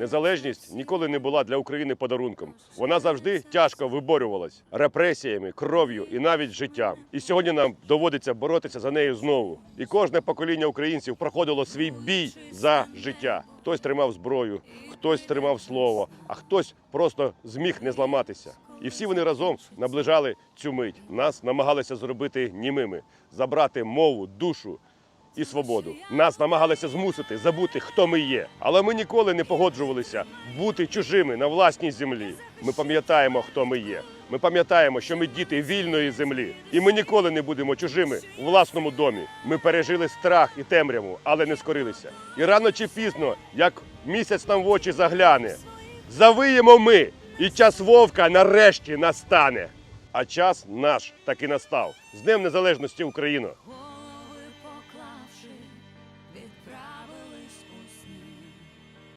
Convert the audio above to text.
Незалежність ніколи не була для України подарунком. Вона завжди тяжко виборювалась репресіями, кров'ю і навіть життям. І сьогодні нам доводиться боротися за нею знову. І кожне покоління українців проходило свій бій за життя. Хтось тримав зброю, хтось тримав слово, а хтось просто зміг не зламатися. І всі вони разом наближали цю мить. Нас намагалися зробити німими, забрати мову, душу і свободу. Нас намагалися змусити забути, хто ми є. Але ми ніколи не погоджувалися бути чужими на власній землі. Ми пам'ятаємо, хто ми є. Ми пам'ятаємо, що ми діти вільної землі, і ми ніколи не будемо чужими у власному домі. Ми пережили страх і темряву, але не скорилися. І рано чи пізно, як місяць нам в очі загляне, завиємо ми, і час вовка нарешті настане. А час наш таки настав. З Днем Незалежності Україна!